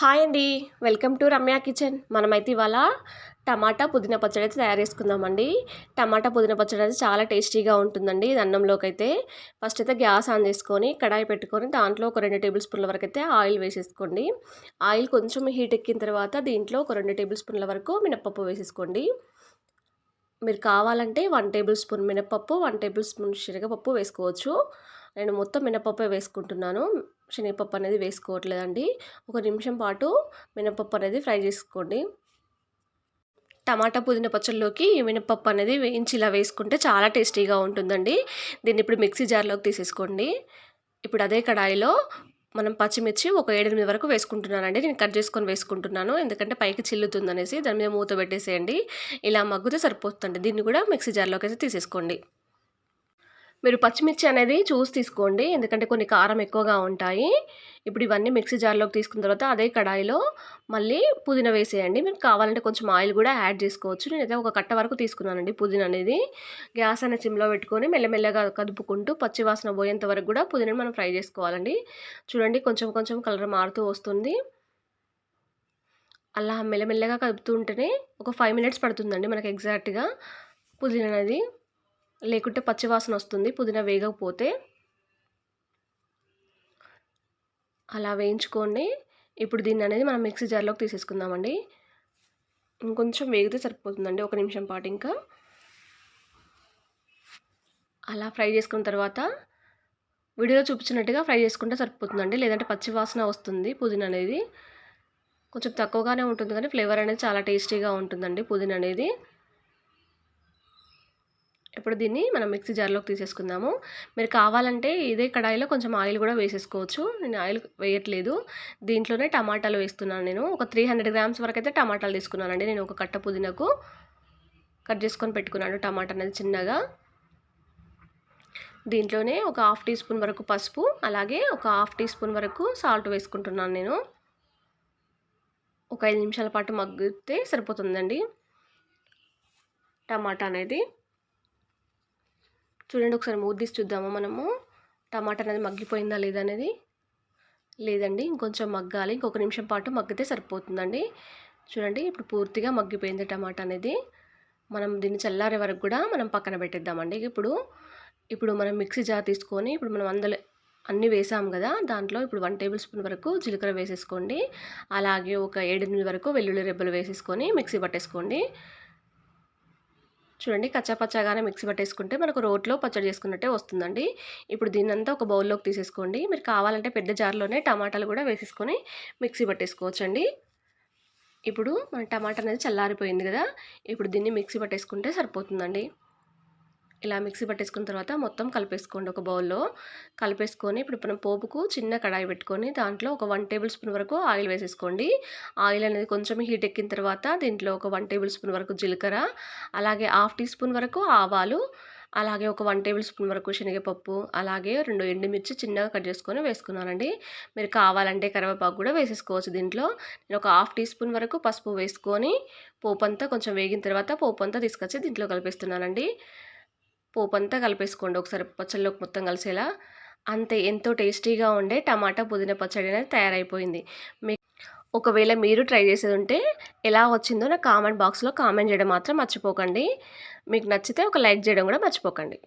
Hi అండి. Welcome to Ramya kitchen. మనమైతే ఇవాళ టమాటా పుదీనా పచ్చడి అయితే తయారు చేసుకుందామండి. టమాటా పుదీనా పచ్చడి అయితే చాలా టేస్టీగా ఉంటుందండి ఇది అన్నంలోకి అయితే. ఫస్ట్ అయితే గ్యాస్ ఆన్ చేసుకొని కడాయి పెట్టుకొని దాంట్లో ఒక రెండు టేబుల్ స్పూన్ల వరకు అయితే ఆయిల్ వేసేసుకోండి. ఆయిల్ కొంచెం హీట్ ఎక్కిన తర్వాత దీంట్లో ఒక రెండు టేబుల్ స్పూన్ల వరకు మినప్పప్పు వేసేసుకోండి. మీరు కావాలంటే వన్ టేబుల్ స్పూన్ మినప్పప్పు వన్ టేబుల్ స్పూన్ శనగపప్పు వేసుకోవచ్చు. నేను మొత్తం మినపప్పే వేసుకుంటున్నాను. శనగపప్పు అనేది వేసుకోవట్లేదండి. ఒక నిమిషం పాటు మినపప్పు అనేది ఫ్రై చేసుకోండి. టమాటా పుదీనా పచ్చళ్ళలోకి మినపప్పు అనేది వేయించి ఇలా వేసుకుంటే చాలా టేస్టీగా ఉంటుందండి. దీన్ని ఇప్పుడు మిక్సీ జార్లోకి తీసేసుకోండి. ఇప్పుడు అదే కడాయిలో మనం పచ్చిమిర్చి ఒక ఏడెనిమిది వరకు వేసుకుంటున్నానండి. నేను కట్ చేసుకొని వేసుకుంటున్నాను. ఎందుకంటే పైకి చిల్లుతుంది అనేసి దాని మీద మూత పెట్టేసేయండి. ఇలా మగ్గుతే సరిపోతుంది దీన్ని కూడా మిక్సీ జార్లోకి అయితే తీసేసుకోండి. మీరు పచ్చిమిర్చి అనేది చూసి తీసుకోండి. ఎందుకంటే కొన్ని కారం ఎక్కువగా ఉంటాయి. ఇప్పుడు ఇవన్నీ మిక్సీ జార్లోకి తీసుకున్న తర్వాత అదే కడాయిలో మళ్ళీ పుదీనా వేసేయండి. మీరు కావాలంటే కొంచెం ఆయిల్ కూడా యాడ్ చేసుకోవచ్చు. నేనైతే ఒక కట్ట వరకు తీసుకున్నానండి పుదీనా అనేది. గ్యాస్ అనే సిమ్లో పెట్టుకొని మెల్లమెల్లగా కదుపుకుంటూ పచ్చి వాసన పోయేంత వరకు కూడా పుదీనాని మనం ఫ్రై చేసుకోవాలండి. చూడండి కొంచెం కొంచెం కలర్ మారుతూ వస్తుంది. అలా మెల్లమెల్లగా కదుపుతూ ఉంటేనే ఒక ఫైవ్ మినిట్స్ పడుతుందండి మనకి ఎగ్జాక్ట్గా పుదీనా అనేది. లేకుంటే పచ్చివాసన వస్తుంది పుదీనా వేగకపోతే అలా వేయించుకోండి ఇప్పుడు దీన్ని అనేది మనం మిక్సీ జార్లోకి తీసేసుకుందామండి. ఇంకొంచెం వేగితే సరిపోతుందండి ఒక నిమిషం పాటు ఇంకా. అలా ఫ్రై చేసుకున్న తర్వాత వీడియోలో చూపించినట్టుగా ఫ్రై చేసుకుంటే సరిపోతుందండి లేదంటే పచ్చి వాసన వస్తుంది పుదీనా అనేది. కొంచెం తక్కువగానే ఉంటుంది కానీ ఫ్లేవర్ అనేది చాలా టేస్టీగా ఉంటుందండి పుదీనా అనేది. ఇప్పుడు దీన్ని మనం మిక్సీ జార్లోకి తీసేసుకుందాము. మీరు కావాలంటే ఇదే కడాయిలో కొంచెం ఆయిల్ కూడా వేసేసుకోవచ్చు. నేను ఆయిల్ వేయట్లేదు. దీంట్లోనే టమాటాలు వేస్తున్నాను నేను. ఒక త్రీ హండ్రెడ్ గ్రామ్స్ వరకు అయితే టమాటాలు తీసుకున్నానండి. నేను ఒక కట్ట పుదీనకు కట్ చేసుకొని పెట్టుకున్నాను టమాటా అనేది చిన్నగా. దీంట్లోనే ఒక హాఫ్ టీ స్పూన్ వరకు పసుపు అలాగే ఒక హాఫ్ టీ స్పూన్ వరకు సాల్ట్ వేసుకుంటున్నాను నేను. ఒక ఐదు నిమిషాల పాటు మగ్గితే సరిపోతుందండి టమాటా అనేది. చూడండి ఒకసారి మూత చూద్దాము మనము? టమాటా అనేది మగ్గిపోయిందా లేదా అనేది? లేదండి ఇంకొంచెం మగ్గాలి ఇంకొక నిమిషం పాటు మగ్గితే సరిపోతుందండి. చూడండి ఇప్పుడు పూర్తిగా మగ్గిపోయింది టమాటా అనేది. మనం దీన్ని చల్లారే వరకు కూడా మనం పక్కన పెట్టేద్దామండి. ఇప్పుడు ఇప్పుడు మనం మిక్సీ జార్ తీసుకొని ఇప్పుడు మనం అందులో అన్నీ వేసాం కదా దాంట్లో ఇప్పుడు వన్ టేబుల్ స్పూన్ వరకు జీలకర్ర వేసేసుకోండి. అలాగే ఒక ఏడెనిమిది వరకు వెల్లుల్లి రెబ్బలు వేసేసుకొని మిక్సీ పట్టేసుకోండి. చూడండి కచ్చాపచ్చాగానే మిక్సీ పట్టేసుకుంటే మనకు రోట్లో పచ్చడి చేసుకున్నట్టే వస్తుందండి. ఇప్పుడు దీన్నంతా ఒక బౌల్లోకి తీసేసుకోండి. మీరు కావాలంటే పెద్ద జార్లోనే టమాటాలు కూడా వేసేసుకొని మిక్సీ పట్టేసుకోవచ్చండి. ఇప్పుడు మన టమాటా అనేది చల్లారిపోయింది కదా ఇప్పుడు దీన్ని మిక్సీ పట్టేసుకుంటే సరిపోతుందండి. ఇలా మిక్సీ పట్టేసుకున్న తర్వాత మొత్తం కలిపేసుకోండి ఒక బౌల్లో. కలిపేసుకొని ఇప్పుడు మనం పోపుకు చిన్న కడాయి పెట్టుకొని దాంట్లో ఒక వన్ టేబుల్ స్పూన్ వరకు ఆయిల్ వేసేసుకోండి. ఆయిల్ అనేది కొంచెం హీట్ ఎక్కిన తర్వాత దీంట్లో ఒక వన్ టేబుల్ స్పూన్ వరకు జీలకర్ర అలాగే హాఫ్ టీ స్పూన్ వరకు ఆవాలు అలాగే ఒక వన్ టేబుల్ స్పూన్ వరకు శనగపప్పు అలాగే రెండు ఎండుమిర్చి చిన్నగా కట్ చేసుకొని వేసుకున్నానండి. మీరు కావాలంటే కరివేపాకు కూడా వేసేసుకోవచ్చు దీంట్లో. నేను ఒక హాఫ్ టీ స్పూన్ వరకు పసుపు వేసుకొని పోపు అంతా కొంచెం వేగిన తర్వాత పోపు అంతా తీసుకొచ్చి దీంట్లో కలిపేస్తున్నానండి. పోపు అంతా కలిపేసుకోండి. ఒకసారి పచ్చళ్ళలోకి మొత్తం కలిసేలా. అంతే ఎంతో టేస్టీగా ఉండే టమాటా పుదీనా పచ్చడి అనేది తయారైపోయింది. మీ ఒకవేళ మీరు ట్రై చేసేది ఉంటే ఎలా వచ్చిందో నా కామెంట్ బాక్స్లో కామెంట్ చేయడం మాత్రం మర్చిపోకండి. మీకు నచ్చితే ఒక లైక్ చేయడం కూడా మర్చిపోకండి.